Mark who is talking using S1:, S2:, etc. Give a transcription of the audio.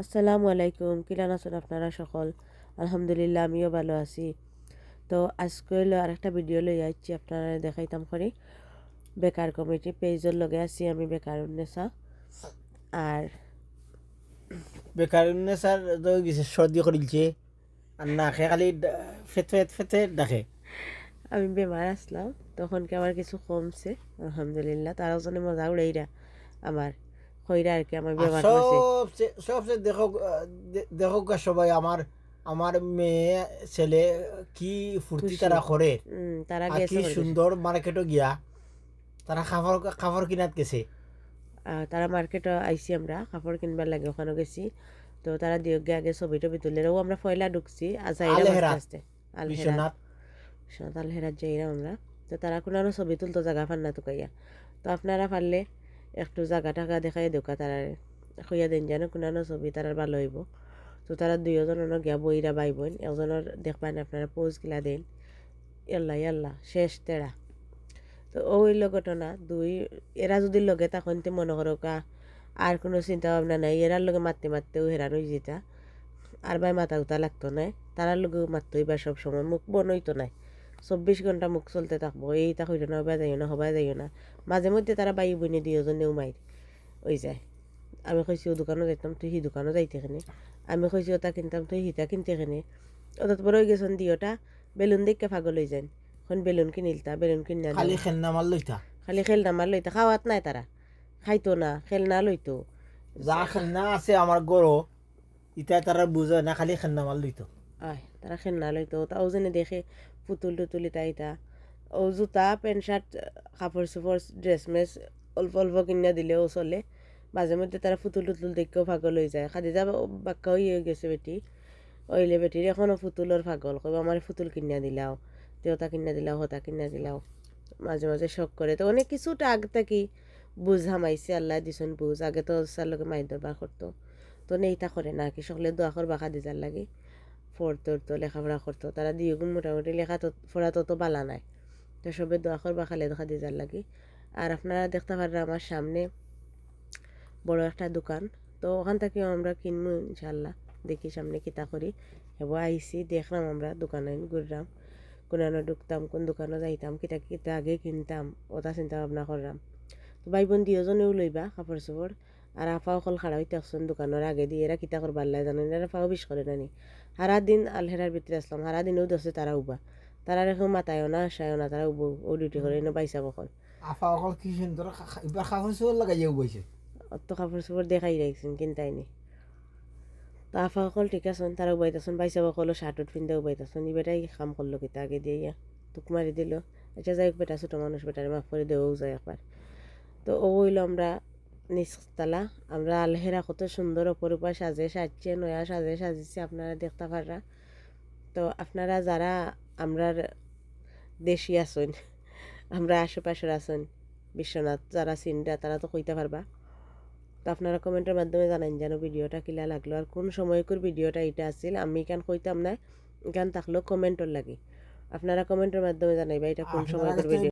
S1: আসসালামু আলাইকুম। কিলান আছেন আপনারা সকল? আলহামদুলিল্লাহ আমিও ভালো আছি। তো আজকে আরেকটা ভিডিও লই আইছি আপনারা দেখাইতাম করি বেকার কমিটি পেজের লগে আছি আমি বেকার উন্নেসা আর
S2: বেকার স্যার তো গেছে সর্দি করিলছে আর না খেয়ে খালি ফেত ফেতে ডাকে
S1: আমি বেমার আসলাম তখন কি আমার কিছু কমছে? আলহামদুলিল্লাহ তারাও জন্য মজা উড়াইরা আমার। কইরা আর কি আমার বেমার কমছে
S2: সবচেয়ে সবচেয়ে দেখো দেখো সবাই আমার আমার মেয়ে ছেলে কি ফুর্তি তারা করে।
S1: তারা
S2: কি। সুন্দর মার্কেটও গিয়া। তারা খাবার খাবার কিনাত গেছে।
S1: তারা মার্কেটে আইছি আমরা কাপড় কিনবার লাগে ওখানে গেছি। তো তারা দিয়ক গে আগে ছবি টবি তুলে ও আমরা ফয়লা ঢুকছি আজাইরা। আস্তে
S2: বিশ্বনাথ।
S1: বিশ্বনাথ আলহেরাত যাইরাম আমরা। তো তারা কোনো ছবি তুলতো জায়গা ফান না তুকাইয়া তো আপনারা পারলে একটু জাগা টাকা দেখাই দোকা তারা খুঁয়া দেন যেন কোনো ছবি তারার ভালো হইব তো তারা দুইজনের গিয়া বইরা বাই বোন একজনের দেখবেন আপনারা পোজ গিলা দেন। ইয়াল্লা ইয়াল্লা শেষ তেড়া তো ওই ঘটনা দুই এরা যদি লগে তখন তে মনে করো কা আর কোনো চিন্তা ভাবনা নাই এরার লগে মারতে মারতেও হেরানো যেটা আর ভাই মাথা উতা লাগতো নাই তারার লগেও এবার সব সময়, মুখ বনইতো নাই। চব্বিশ ঘণ্টা মুখ চলতে থাকব। এই তা হইল না হবা যাইও না হবা যাইও না। মাঝে মধ্যে তারা বাই বইনে দুইজনেও মাইর ওই যায়। আমি কইছি ও দোকানত যাইতাম তুই সি দোকানত যাইতে খেনে আমি কইছি ওটা কিনতাম তুই সিটা কিনতে খেনে ওটা বড় হয়ে গেছেন দিওটা বেলুন দেখে পাগল হয়ে যান এখন বেলুন কিনিলতা বেলুন কিনা
S2: খালি খেলনা মার লইতা?
S1: খালি খেলনা মার লইতা খাওয়াত নাই তারা। খাইতো না খেলনা লইতো।
S2: যা খেলনা আছে আমার গরো ইটা তারা বুঝে না খালি খেলনা মার লইতো।
S1: আয় তারা খেলনা লইতো তাও যেনে দেখে পুতুল টুতুল ইতা ইতা ও জোতা পেণ্ট শার্ট কাপড় চোপড় ড্রেস মেস অল্প অল্প কিনা দিলেও চলে। মাঝে মধ্যে তারা পুতুল টুতুল দেখেও পাগল হয়ে যায়। খাদি খাদিজা বাক্কা হয়ে গেছে বেটি। ওইলে বেটির এখনও পুতুলের পাগল কইব আমার পুতুল কিনা দিলাও। দেওতা কিনা দিলাও, হতা কিনা দিলাও। মাঝে মাঝে শখ করে তো অনেক কিছুটা আগে থাকি বুঝ হামাইছে আল্লাহ দিছেন বুঝ আগে তো সার লোকে মাই দরবার করতো তো নেইতা করে না। কি সকলে দোয়া করবা খাদিজার লাগে। পড়তো তো লেখাপড়া করতো তারা দিয়ে গুণ মোটামুটি লেখা তো পড়া তত বালা নাই। তো সবে দোয়া করবা খালে দেখা দিজার লাগে। আর আপনারা দেখতে পারেন আমার সামনে বড় একটা দোকান। তো ওখান থেকেও আমরা কিনবো ইনশাল্লাহ দেখি সামনে কিতা করি। হেবো আইসি দেখলাম আমরা দোকানে ঘুরলাম কোনানো ঢুকতাম, কোন দোকানে যাইতাম, কিতা কিতা আগে কিনতাম, ওটা চিন্তা ভাবনা করলাম তো ভাই বোন দুজনেও লইবা কাপড় চোপড় আর আফা অকল খাড়া হইতে আসছেন দোকানের আগে দিয়ে এরা কিতা করবার লাই জানেন এরা ফাও বিষ করে নানি সারা দিন আলহেরার ভিতরে আসলাম সারা দিনেও দশে তারা উবা। তারা রেখে মাতায়ও না আসায়ও না তারা উবো ও ডিউটি করে এনে পাইসা বকল
S2: আফা অকল কি সুন্দর এবার খাবার চোর লাগাইয়াও বইছে
S1: অত কাপড় চোপড় দেখাই রাখছেন কিনতাইনি তো আফা অকল ঠিক আছেন তারা উবাইতাছেন পাইসা বকল শার্টত পিন্ধে উবাইতাছেন ইবেটাই কাম করল কিতা আগে দিয়ে তুক মারি দিল। আচ্ছা যাই বেটা ছোটো মানুষ বেটারে মাফ করে দেওয়াও যায় একবার। তো ও হইল আমরা নিচতলা আমরা আলহেরা কত সুন্দর অপর উপর সাজে সাজছে নয়া সাজে সাজিছে আপনারা দেখতে পাররা। তো আপনারা যারা আমরার দেশি আছেন আমরা আশেপাশের আছেন বিশ্বনাথ যারা চিনরা তারা তো কইতে পারবা। তো আপনারা কমেন্টের মাধ্যমে জানান যেন ভিডিওটা কিলা লাগল আর কোন সময়কর ভিডিওটা এটা আছিল আমি কেন কইতাম না কেন থাকলেও কমেন্টর লাগে। আপনারা কমেন্টের মাধ্যমে জানাইবা এটা কোন সময়কর ভিডিও।